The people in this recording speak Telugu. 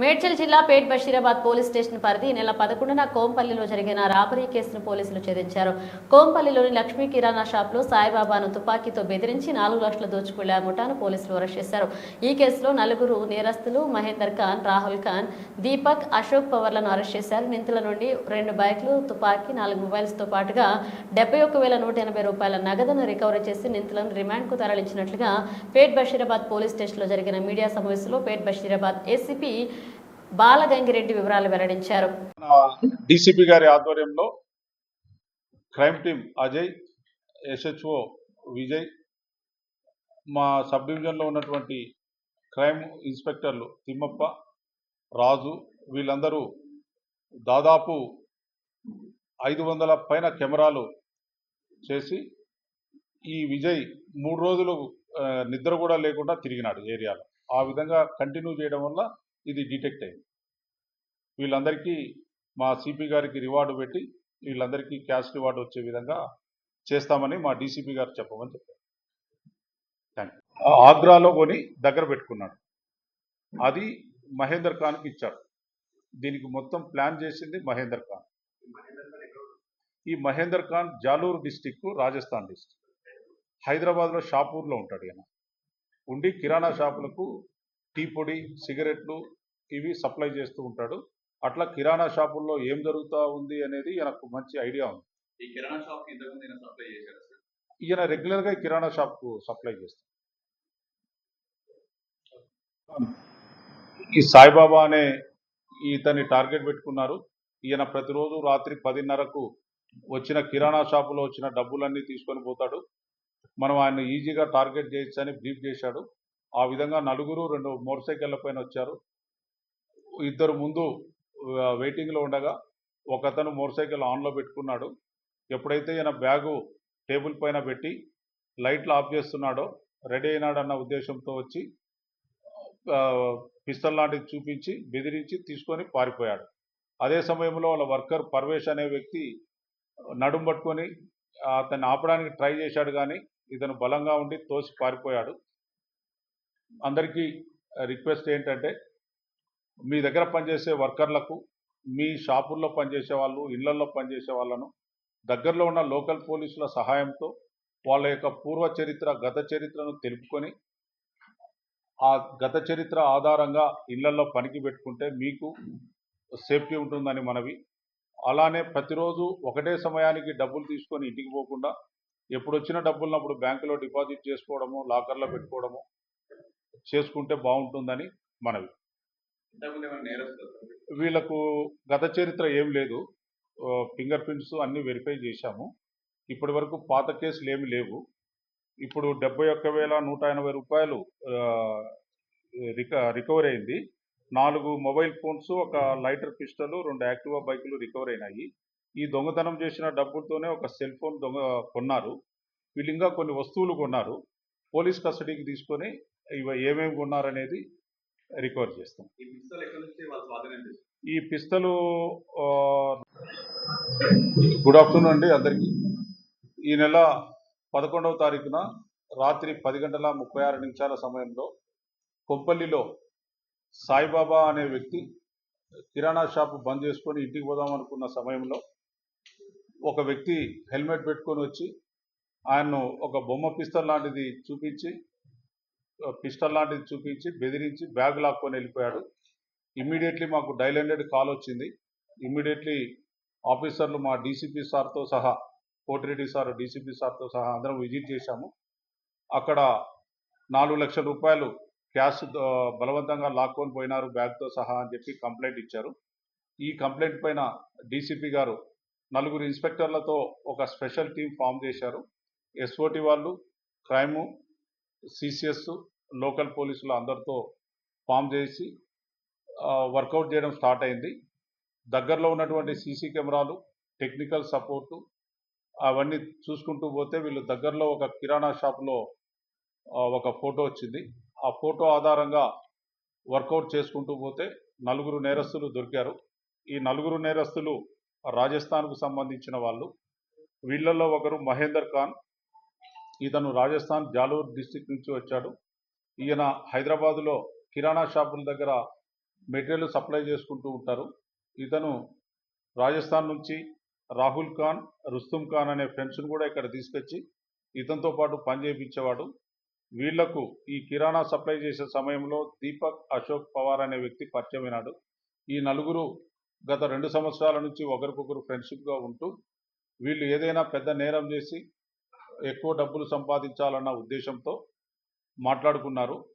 మేడ్చల్ జిల్లా పేట్ బషీరాబాద్ పోలీస్ స్టేషన్ పరిధి ఈ నెల పదకొండున కోంపల్లిలో జరిగిన రాబరీ కేసును పోలీసులు ఛేదించారు. కోంపల్లిలోని లక్ష్మీ కిరాణా షాప్లో సాయిబాబాను తుపాకీతో బెదిరించి నాలుగు లక్షలు దోచుకుళ్ళ ముఠాను పోలీసులు అరెస్ట్ చేశారు. ఈ కేసులో నలుగురు నేరస్తులు మహేందర్ ఖాన్ రాహుల్ ఖాన్ దీపక్ అశోక్ పవర్లను అరెస్ట్ చేశారు. నింతుల నుండి రెండు బైక్లు తుపాకీ నాలుగు మొబైల్స్తో పాటుగా డెబ్బై ఒక్క వేల నూట ఎనభై రూపాయల నగదును రికవరీ చేసి నింతులను రిమాండ్కు తరలించినట్లుగా పేట్ బషీరాబాద్ పోలీస్ స్టేషన్లో జరిగిన మీడియా సమావేశంలో పేట్ బషీరాబాద్ ఏసీపీ బాలగంగిరెడ్డి వివరాలు వెల్లడించారు. డీసీపీ గారి ఆధ్వర్యంలో crime team Ajay SHO Vijay మా సబ్ డివిజన్లో ఉన్నటువంటి క్రైమ్ ఇన్స్పెక్టర్లు తిమ్మప్ప రాజు వీళ్ళందరూ దాదాపు ఐదు వందల పైన కెమెరాలు చేసి ఈ విజయ్ మూడు రోజులు నిద్ర కూడా లేకుండా తిరిగినాడు ఏరియాలో. ఆ విధంగా కంటిన్యూ చేయడం వల్ల ఇది డిటెక్ట్ అయింది. వీళ్ళందరికీ మా సిపి గారికి రివార్డు పెట్టి వీళ్ళందరికీ క్యాష్ రివార్డు వచ్చే విధంగా చేస్తామని మా డీసీపీ గారు చెప్పమని చెప్పారు. థ్యాంక్ యూ ఆగ్రాలో కొని దగ్గర పెట్టుకున్నాడు. అది మహేందర్ ఖాన్కి ఇచ్చాడు దీనికి మొత్తం ప్లాన్ చేసింది మహేందర్ ఖాన్. ఈ మహేందర్ ఖాన్ జాలూరు డిస్టిక్ రాజస్థాన్ డిస్టిక్. హైదరాబాద్లో షాపూర్లో ఉంటాడు ఈయన. ఉండి కిరాణా షాపులకు టీ పొడి సిగరెట్లు ఇవి సప్లై చేస్తూ ఉంటాడు. అట్లా కిరాణా షాపుల్లో ఏం జరుగుతూ ఉంది అనేది ఈయనకు మంచి ఐడియా ఉంది. ఈ కిరాణా షాప్ సప్లై చేశారు ఈయన రెగ్యులర్గా కిరాణా షాప్కు సప్లై చేస్తాడు. ఈ సాయిబాబా అనే ఇతన్ని టార్గెట్ పెట్టుకున్నారు. ఈయన ప్రతిరోజు రాత్రి పదిన్నరకు వచ్చిన కిరాణా షాపులో వచ్చిన డబ్బులన్నీ తీసుకొని పోతాడు. మనం ఆయన ఈజీగా టార్గెట్ చేయొచ్చని బ్రీఫ్ చేశాడు. ఆ విధంగా నలుగురు రెండు మోటార్ సైకిళ్ళ పైన వచ్చారు. ఇద్దరు ముందు వెయిటింగ్లో ఉండగా ఒక అతను మోటార్ సైకిల్ ఆన్లో పెట్టుకున్నాడు. ఎప్పుడైతే ఈయన బ్యాగు టేబుల్ పైన పెట్టి లైట్లు ఆఫ్ చేస్తున్నాడో రెడీ అయినాడన్న ఉద్దేశంతో వచ్చి పిస్తల్ లాంటిది చూపించి బెదిరించి తీసుకొని పారిపోయాడు. అదే సమయంలో వాళ్ళ వర్కర్ పర్వేష్ అనే వ్యక్తి నడుం పట్టుకొని అతన్ని ఆపడానికి ట్రై చేశాడు కానీ ఇతను బలంగా ఉండి తోసి పారిపోయాడు. అందరికీ రిక్వెస్ట్ ఏంటంటే మీ దగ్గర పనిచేసే వర్కర్లకు మీ షాపుల్లో పనిచేసే వాళ్ళు ఇళ్ళలో పనిచేసే వాళ్ళను దగ్గరలో ఉన్న లోకల్ పోలీసుల సహాయంతో వాళ్ళ యొక్క పూర్వ చరిత్ర గత చరిత్రను తెలుపుకొని ఆ గత చరిత్ర ఆధారంగా ఇళ్ళలో పనికి పెట్టుకుంటే మీకు సేఫ్టీ ఉంటుందని మనవి. అలానే ప్రతిరోజు ఒకటే సమయానికి డబ్బులు తీసుకొని ఇంటికి పోకుండా ఎప్పుడు వచ్చిన డబ్బులను అప్పుడు బ్యాంకులో డిపాజిట్ చేసుకోవడము లాకర్లో పెట్టుకోవడము చేసుకుంటే బాగుంటుందని మనవి. వీళ్ళకు వీళ్ళకు గత చరిత్ర ఏం లేదు. ఫింగర్ ప్రింట్స్ అన్ని వెరిఫై చేశాము. ఇప్పటి వరకు పాత కేసులు ఏమి లేవు. ఇప్పుడు డెబ్బై ఒక్క వేల నూట ఎనభై రూపాయలు రిక రికవర్ అయింది. నాలుగు మొబైల్ ఫోన్స్ ఒక లైటర్ పిస్టల్ రెండు యాక్టివా బైకులు రికవర్ అయినాయి. ఈ దొంగతనం చేసిన డబ్బులతోనే ఒక సెల్ ఫోన్ దొంగ కొన్నారు. వీళ్ళు ఇంకా కొన్ని వస్తువులు కొన్నారు. పోలీస్ కస్టడీకి తీసుకొని ఇవి ఏమేమి కొన్నారనేది రికవర్ చేస్తాం. ఈ పిస్తల్ ఎక్కడి నుంచి వాళ్ళు స్వాధీనం చేశారు ఈ పిస్తలు ఆ, గుడ్ ఆఫ్టర్నూన్ అండి అందరికీ. ఈ నెల పదకొండవ తారీఖున రాత్రి పది గంటల ముప్పై ఆరు నిమిషాల సమయంలో కొంపల్లిలో సాయిబాబా అనే వ్యక్తి కిరాణా షాప్ బంద్ చేసుకొని ఇంటికి పోదాం అనుకున్న సమయంలో ఒక వ్యక్తి హెల్మెట్ పెట్టుకొని వచ్చి ఆయన్ను ఒక బొమ్మ పిస్తల్ లాంటిది చూపించి పిస్టల్ లాంటిది చూపించి బెదిరించి బ్యాగ్ లాక్కొని వెళ్ళిపోయాడు. ఇమ్మీడియట్లీ మాకు డైల్ హండ్రెడ్ కాల్ వచ్చింది. ఇమ్మీడియట్లీ ఆఫీసర్లు మా డీసీపీ సార్తో సహా కోటిరెడ్డి సార్ డీసీపీ సార్తో సహా అందరం విజిట్ చేశాము. అక్కడ నాలుగు లక్షల రూపాయలు క్యాష్ బలవంతంగా లాక్కొని పోయినారు బ్యాగ్తో సహా అని చెప్పి కంప్లైంట్ ఇచ్చారు. ఈ కంప్లైంట్ పైన డీసీపీ గారు నలుగురు ఇన్స్పెక్టర్లతో ఒక స్పెషల్ టీం ఫామ్ చేశారు. ఎస్ఓటి వాళ్ళు క్రైము సిసిఎస్ లోకల్ పోలీసులు అందరితో ఫామ్ చేసి వర్కౌట్ చేయడం స్టార్ట్ అయింది. దగ్గరలో ఉన్నటువంటి సీసీ కెమెరాలు టెక్నికల్ సపోర్టు అవన్నీ చూసుకుంటూ పోతే వీళ్ళు దగ్గరలో ఒక కిరాణా షాప్లో ఒక ఫోటో వచ్చింది. ఆ ఫోటో ఆధారంగా వర్కౌట్ చేసుకుంటూ పోతే నలుగురు నేరస్తులు దొరికారు. ఈ నలుగురు నేరస్తులు రాజస్థాన్కు సంబంధించిన వాళ్ళు. వీళ్ళల్లో ఒకరు మహేందర్ ఖాన్. ఇతను రాజస్థాన్ జాలూర్ డిస్టిక్ నుంచి వచ్చాడు. ఈయన హైదరాబాదులో కిరాణా షాపుల దగ్గర మెటీరియల్ సప్లై చేసుకుంటూ ఉంటారు. ఇతను రాజస్థాన్ నుంచి రాహుల్ ఖాన్ రుస్తుమ్ ఖాన్ అనే ఫ్రెండ్స్ను కూడా ఇక్కడ తీసుకొచ్చి ఇతనితో పాటు పనిచేయించేవాడు వీళ్ళకు ఈ కిరాణా సప్లై చేసే సమయంలో దీపక్ అశోక్ పవార్ అనే వ్యక్తి పరిచయమైనాడు ఈ నలుగురు గత రెండు సంవత్సరాల నుంచి ఒకరికొకరు ఫ్రెండ్షిప్గా ఉంటూ వీళ్ళు ఏదైనా పెద్ద నేరం చేసి ఎక్కువ డబ్బులు సంపాదించాలన్న ఉద్దేశంతో మాట్లాడుకున్నారు.